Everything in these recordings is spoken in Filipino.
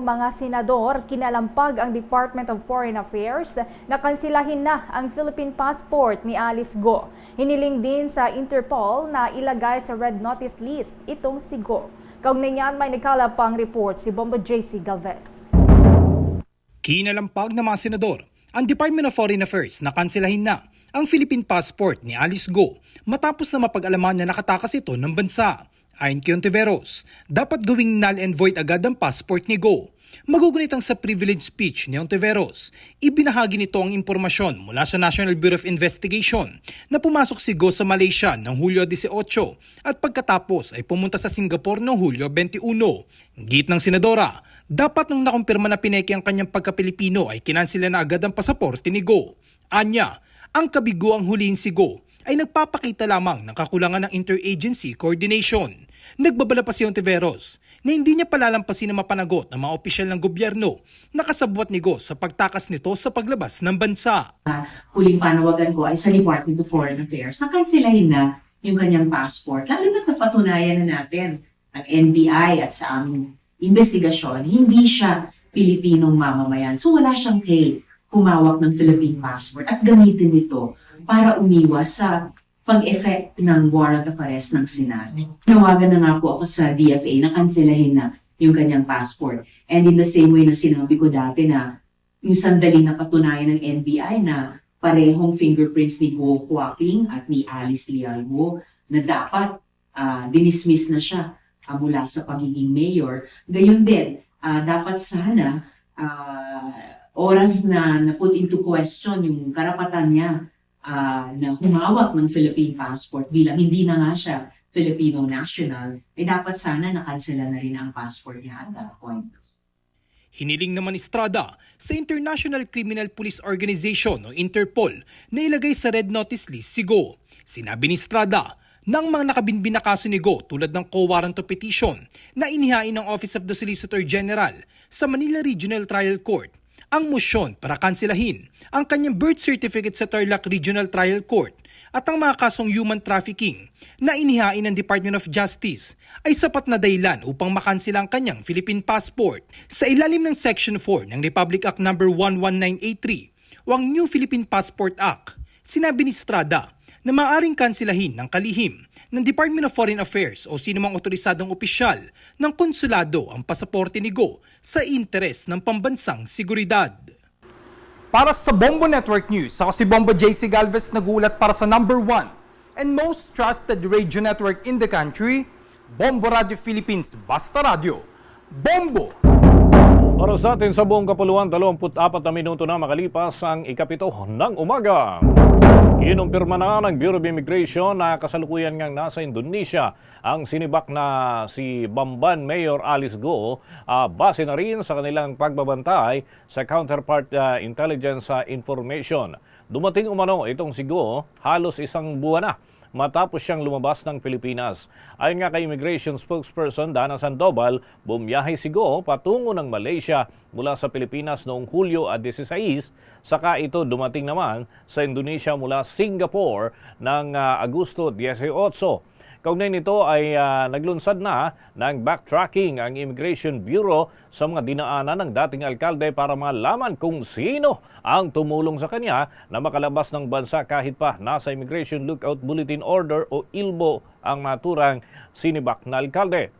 Mga senador, kinalampag ang Department of Foreign Affairs na kansilahin na ang Philippine passport ni Alice Go. Hiniling din sa Interpol na ilagay sa red notice list itong si Go. Kaugnay niyan may nagkalapang report si Bombo JC Galvez. Kinalampag ng mga senador ang Department of Foreign Affairs na kanselahin na ang Philippine passport ni Alice Go matapos na mapag-alaman na nakatakas ito ng bansa. Ayon kay Ontiveros, dapat gawing null and void agad ang passport ni Go. Magugunit ang sa privilege speech ni Ontiveros. Ibinahagi nito ang impormasyon mula sa National Bureau of Investigation na pumasok si Go sa Malaysia noong Hulyo 18 at pagkatapos ay pumunta sa Singapore noong Hulyo 21. Git ng senadora, dapat nang nakumpirma na pineki ang kanyang pagka-Pilipino ay kinansila na agad ang pasaporte ni Go. Anya, ang kabiguang huliin si Go ay nagpapakita lamang ng kakulangan ng interagency coordination. Nagbabala pa si Ontiveros na hindi niya palalampasin na mapanagot ng mga opisyal ng gobyerno na kasabwat ni Go sa pagtakas nito sa paglabas ng bansa. huling panawagan ko ay sa Department of Foreign Affairs na kansilahin na yung kanyang passport. Lalo na napatunayan na natin ng NBI at sa aming investigasyon, hindi siya Pilipinong mamamayan. So wala siyang kay humawak ng Philippine passport at gamitin ito para umiwas sa pag-effect ng warrant of arrest ng Senado. Nawagan na nga po ako sa DFA na kansilahin na yung kanyang passport. And in the same way na sinabi ko dati na yung sandali na patunayan ng NBI na parehong fingerprints ni Go Huaping at ni Alice Lialbo na dapat ah, dinismiss na siya ah, mula sa pagiging mayor. Gayon din, ah, dapat sana ah, oras na na-put into question yung karapatan niya ah, na humawak ng Philippine passport bilang hindi na nga siya Filipino national, eh dapat sana nakansela na rin ang passport niya at that point. Hiniling naman Estrada sa International Criminal Police Organization o Interpol na ilagay sa red notice list si Go. Sinabi ni Estrada ang mga nakabinbin na kaso ni Go tulad ng co-warrant petition na inihain ng Office of the Solicitor General sa Manila Regional Trial Court ang motion para kanselahin ang kanyang birth certificate sa Tarlac Regional Trial Court at ang mga kasong human trafficking na inihain ng Department of Justice ay sapat na dahilan upang makansela ang kanyang Philippine passport. Sa ilalim ng Section 4 ng Republic Act No. 11983 o ang New Philippine Passport Act, sinabi ni Estrada na maaaring kansilahin ng kalihim ng Department of Foreign Affairs o sinumang otorisadong opisyal ng konsulado ang pasaporte ni Go sa interes ng pambansang seguridad. Para sa Bombo Network News, ako si Bombo JC Galvez nagulat para sa number one and most trusted radio network in the country, Bombo Radio Philippines Basta Radio. Bombo! Para sa atin sa buong kapuluan, 24 na minuto na makalipas ang ikapito ng umaga. Kinumpirma na ng Bureau of Immigration na kasalukuyan ngang nasa Indonesia ang sinibak na si Bamban Mayor Alice Go ah, base na rin sa kanilang pagbabantay sa counterpart ah, intelligence ah, information. Dumating umano itong si Go halos isang buwan na matapos siyang lumabas ng Pilipinas. Ayon nga kay Immigration Spokesperson Dana Sandoval, bumiyahe si Go patungo ng Malaysia mula sa Pilipinas noong Hulyo at 16, saka ito dumating naman sa Indonesia mula Singapore ng ah, Agosto 18. Kaugnay nito ay ah, naglunsad na ng backtracking ang Immigration Bureau sa mga dinaanan ng dating alkalde para malaman kung sino ang tumulong sa kanya na makalabas ng bansa kahit pa nasa Immigration Lookout Bulletin Order o ILBO ang naturang sinibak na alkalde.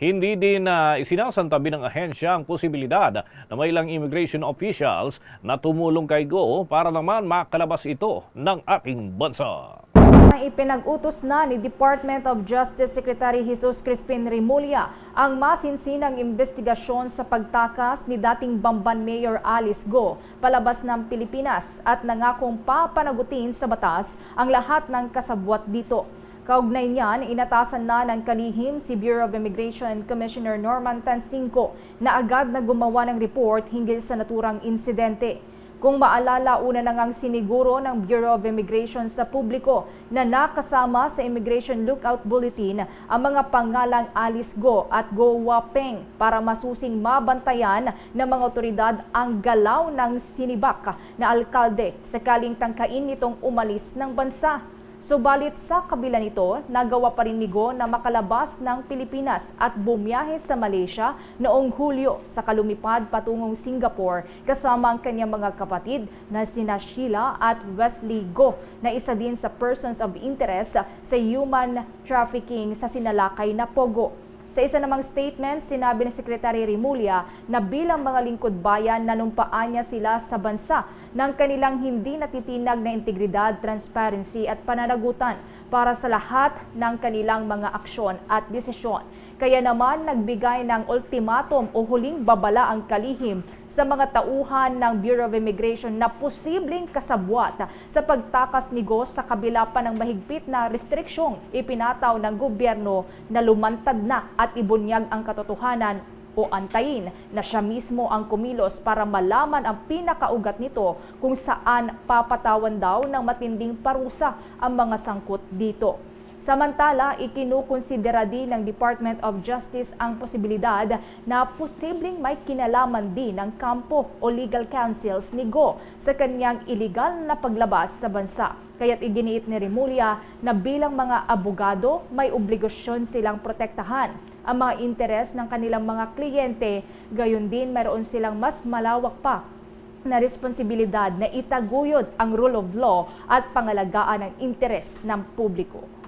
Hindi din na isinasantabi ng ahensya ang posibilidad na may ilang immigration officials na tumulong kay Go para naman makalabas ito ng ating bansa. Ang ipinag-utos na ni Department of Justice Secretary Jesus Crispin Rimulya ang masinsinang investigasyon sa pagtakas ni dating Bamban Mayor Alice Go palabas ng Pilipinas at nangakong papanagutin sa batas ang lahat ng kasabwat dito. Kaugnay niyan, inatasan na ng kalihim si Bureau of Immigration Commissioner Norman Tansinko na agad na gumawa ng report hinggil sa naturang insidente. Kung maalala, una na ngang siniguro ng Bureau of Immigration sa publiko na nakasama sa Immigration Lookout Bulletin ang mga pangalang Alice Go at Go Wapeng para masusing mabantayan ng mga otoridad ang galaw ng sinibak na alkalde sakaling tangkain nitong umalis ng bansa. Subalit sa kabila nito, nagawa pa rin ni Go na makalabas ng Pilipinas at bumiyahe sa Malaysia noong Hulyo sa kalumipad patungong Singapore kasama ang kanyang mga kapatid na sina Sheila at Wesley Go na isa din sa persons of interest sa human trafficking sa sinalakay na Pogo. Sa isa namang statement, sinabi ni Secretary Rimulya na bilang mga lingkod bayan, nanumpaan niya sila sa bansa ng kanilang hindi natitinag na integridad, transparency at pananagutan para sa lahat ng kanilang mga aksyon at desisyon. Kaya naman nagbigay ng ultimatum o huling babala ang kalihim sa mga tauhan ng Bureau of Immigration na posibleng kasabwat sa pagtakas ni Go sa kabila pa ng mahigpit na restriksyong ipinataw ng gobyerno na lumantad na at ibunyag ang katotohanan o antayin na siya mismo ang kumilos para malaman ang pinakaugat nito kung saan papatawan daw ng matinding parusa ang mga sangkot dito. Samantala, ikinukonsidera din ng Department of Justice ang posibilidad na posibleng may kinalaman din ng kampo o legal counsels ni Go sa kanyang illegal na paglabas sa bansa. Kaya't iginiit ni Remulla na bilang mga abogado, may obligasyon silang protektahan ang mga interes ng kanilang mga kliyente, gayon din mayroon silang mas malawak pa na responsibilidad na itaguyod ang rule of law at pangalagaan ng interes ng publiko.